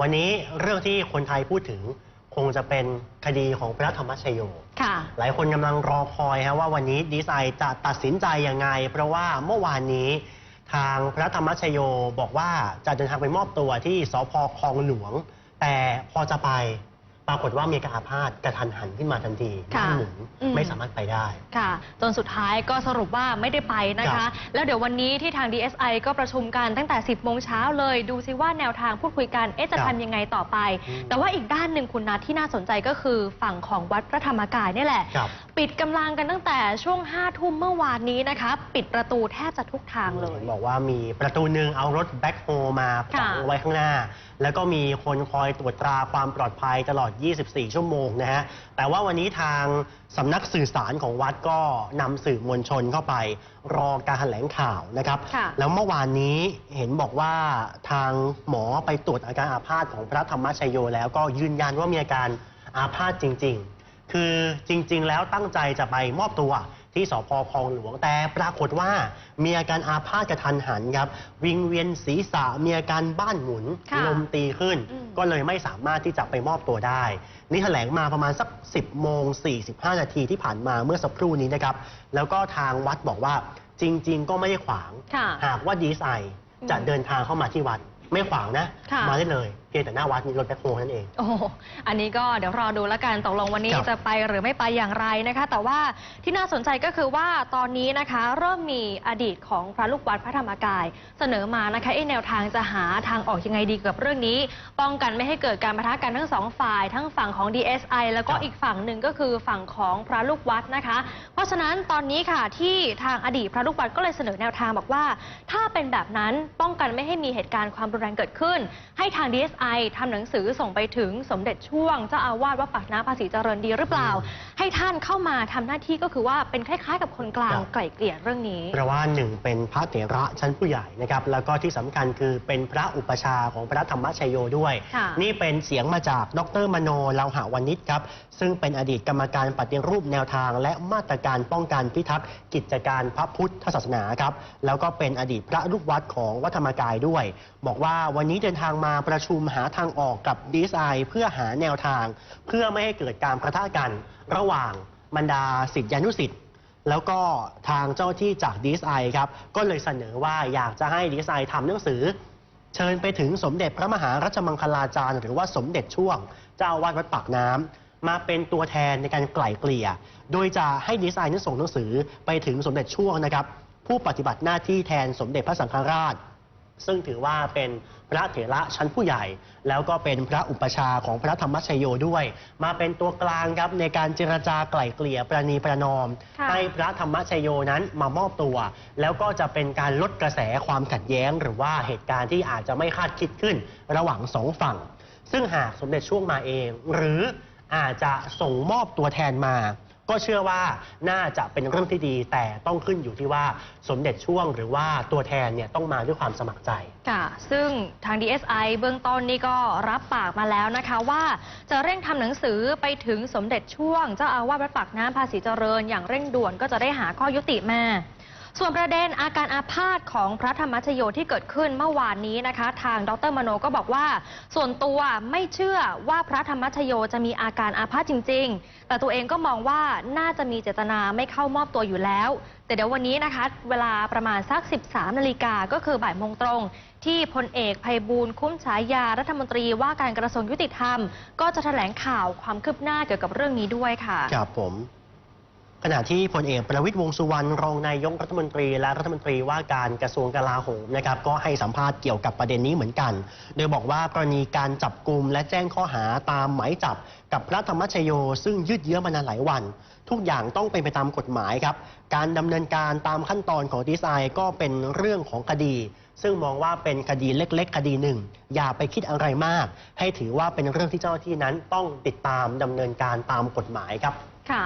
วันนี้เรื่องที่คนไทยพูดถึงคงจะเป็นคดีของพระธรรมชโย ค่ะ หลายคนกำลังรอคอยฮะว่าวันนี้ดีไซน์จะตัดสินใจยังไง เพราะว่าเมื่อวานนี้ ทางพระธรรมชโยบอกว่าจะเดินทางไปมอบตัวที่สพคลองหลวง แต่พอจะไป ปรากฏว่ามีอาการอาพาธกระทันหันขึ้นมาทันทีค่ะบ้านหมุนอืม ไม่สามารถไปได้ ค่ะ จนสุดท้ายก็สรุปว่าไม่ได้ไปนะครัคะ บ แล้วเดี๋ยววันนี้ที่ทาง DSI ก็ประชุมกันตั้งแต่ 10 โมงเช้าเลย ดูซิว่าแนวทางพูดคุยกัน เอ๊ะจะทำยังไงต่อไปอืมแต่ว่าอีกด้านหนึ่งคุณนัทที่น่าสนใจก็คือฝั่งของวัดพระธรรมกายนี่แหละ ครับ ปิดกำลังกันตั้งแต่ช่วง 5 ทุ่มเมื่อวานนี้นะคะ ปิดประตูแทบจะทุกทางเลย บอกว่ามีประตูหนึ่งเอารถแบ็คโฮมาขวางค่ะไว้ข้างหน้า แล้วก็มีคนคอยตรวจตราความปลอดภัยตลอด24 ชั่วโมงนะฮะ แต่ว่าวันนี้ทางสำนักสื่อสารของวัดก็นำสื่อมวลชนเข้าไป รอการแถลงข่าวนะครับ ค่ะแล้วเมื่อวานนี้เห็นบอกว่าทางหมอไปตรวจอาการอาภาษของพระธรรมชโยแล้วก็ยืนยันว่ามีอาการอาภาษจริง ๆ คือจริง ๆ แล้วตั้งใจจะไปมอบตัว ที่สพคลองหลวงแต่ปรากฏว่า มีอาการอาภาษกระทันหันครับ วิงเวียนศีรษะมีอาการบ้านหมุนค่ะลมตีขึ้น อืม ก็เลยไม่สามารถที่จะไปมอบตัวได้ นี่แถลงมาประมาณสัก 10โมง45 นาทีที่ผ่านมาเมื่อสักครู่นี้นะครับ แล้วก็ทางวัดบอกว่าจริง ๆ ก็ไม่ได้ขวาง ค่ะ หากว่าดีไซน์จะอืมเดินทางเข้ามาที่วัด ไม่ขวางนะ ค่ะ มาได้เลยเพียงแต่หน้าวัดมีรถแบ็คโฮนั่นเอง โอ้โหอันนี้ก็เดี๋ยวรอดูแล้วกันตกลงวันนี้ครับ จะไปหรือไม่ไปอย่างไรนะคะ แต่ว่าที่น่าสนใจก็คือว่าตอนนี้นะคะ เริ่มมีอดีตของพระลูกวัดพระธรรมกาย เสนอมานะคะเอ๊ะแนวทางจะหาทางออกยังไงดีกับเรื่องนี้ ป้องกันไม่ให้เกิดการปะทะกันทั้งสองฝ่าย ทั้งฝั่งของ DSI แล้วก็ครับ อีกฝั่งหนึ่งก็คือฝั่งของพระลูกวัดนะคะ เพราะฉะนั้นตอนนี้ค่ะที่ทางอดีตพระลูกวัดก็เลยเสนอแนวทางบอกว่า ถ้าเป็นแบบนั้นป้องกันไม่ให้มีเหตุการณ์ความรุนแรงเกิดขึ้น ให้ทาง DSI ทำหนังสือส่งไปถึงสมเด็จช่วงเจ้าอาวาสวัดปากน้ำภาษีเจริญดีหรือเปล่าอืมให้ท่านเข้ามาทำหน้าที่ก็คือว่าเป็นคล้ายๆ กับคนกลางครับไกล่เกลี่ยเรื่องนี้เพราะว่าหนึ่งเป็นพระเถระชั้นผู้ใหญ่นะครับแล้วก็ที่สำคัญคือเป็นพระอุปชฌาย์ของพระธรรมชโยด้วยค่ะนี่เป็นเสียงมาจากดรมโนเลาหะวณิชครับซึ่งเป็นอดีตกรรมการปฏิรูปแนวทาง และมาตรการป้องกันพิทักษ์กิจการพระพุทธศาสนาครับแล้วก็เป็นอดีตพระลูกวัดของวัดธรรมกายด้วย บอกว่าวันนี้เดินทางมาประชุมหาทางออกกับดีไซน์เพื่อหาแนวทาง เพื่อไม่ให้เกิดการประทะกันระหว่างบรรดาศิษยานุศิษย์แล้วก็ทางเจ้าที่จากดีไซน์ครับก็เลยเสนอว่าอยากจะให้ดีไซน์ทำหนังสือ เชิญไปถึงสมเด็จพระมหารัชมังคลาจารย์ หรือว่าสมเด็จช่วง เจ้าอาวาดวัดปากน้ำมาเป็นตัวแทนในการไกล่เกลี่ย โดยจะให้ดีไซน์นั้นส่งหนังสือไปถึงสมเด็จช่วงนะครับผู้ปฏิบัติหน้าที่แทนสมเด็จพระสังฆราช ซึ่งถือว่าเป็นพระเถระชั้นผู้ใหญ่ แล้วก็เป็นพระอุปชฌาย์ของพระธรรมชโยด้วย มาเป็นตัวกลางครับในการเจรจาไกล่เกลี่ยประนีประนอมค่ะให้พระธรรมชโยนั้นมามอบตัว แล้วก็จะเป็นการลดกระแสความขัดแย้ง หรือว่าเหตุการณ์ที่อาจจะไม่คาดคิดขึ้น ระหว่างสองฝั่ง ซึ่งหากสมเด็จช่วงมาเอง หรืออาจจะส่งมอบตัวแทนมา ก็เชื่อว่าน่าจะเป็นเรื่องที่ดี แต่ต้องขึ้นอยู่ที่ว่าสมเด็จช่วงหรือว่าตัวแทนเนี่ยต้องมาด้วยความสมัครใจ ค่ะ ซึ่งทาง DSI เบื้องต้นนี่ก็รับปากมาแล้วนะคะว่าจะเร่งทำหนังสือไปถึงสมเด็จช่วง เจ้าอาวาสวัดปากน้ำภาษีเจริญอย่างเร่งด่วนก็จะได้หาข้อยุติมา ส่วนประเด็นอาการอาพาธของพระธรรมชโยที่เกิดขึ้นเมื่อวานนี้นะคะ ทางดรมโนก็บอกว่า ส่วนตัวไม่เชื่อว่าพระธรรมชโยจะมีอาการอาพาธจริง ๆ แต่ตัวเองก็มองว่าน่าจะมีเจตนาไม่เข้ามอบตัวอยู่แล้ว แต่เดี๋ยววันนี้นะคะ เวลาประมาณสัก 13 นาฬิกาก็คือบ่ายโมงตรง ที่พลเอกภัยบูลย์คุ้มฉายารัฐมนตรีว่าการกระทรวงยุติธรรม ก็จะแถลงข่าวความคืบหน้าเกี่ยวกับเรื่องนี้ด้วยค่ะครับผม ขณะที่พลเอกประวิตยวงสุวรรณรองนายกรัฐมนตรี และรัฐมนตรีว่าการกระทรวงกลาโหมนะครับก็ให้สัมภาษณ์เกี่ยวกับประเด็นนี้เหมือนกัน โดยบอกว่ากรณีการจับกลุ่มและแจ้งข้อหาตามหมายจับกับพระธรรมชโย ซึ่งยืดเยื้อมานานหลายวัน ทุกอย่างต้องเป็นไปตามกฎหมายครับ การดำเนินการตามขั้นตอนของดีไซน์ก็เป็นเรื่องของคดี ซึ่งมองว่าเป็นคดีเล็ก ๆ คดีหนึ่ง อย่าไปคิดอะไรมาก ให้ถือว่าเป็นเรื่องที่เจ้าหน้าที่นั้นต้องติดตามดำเนินการตามกฎหมายครับค่ะ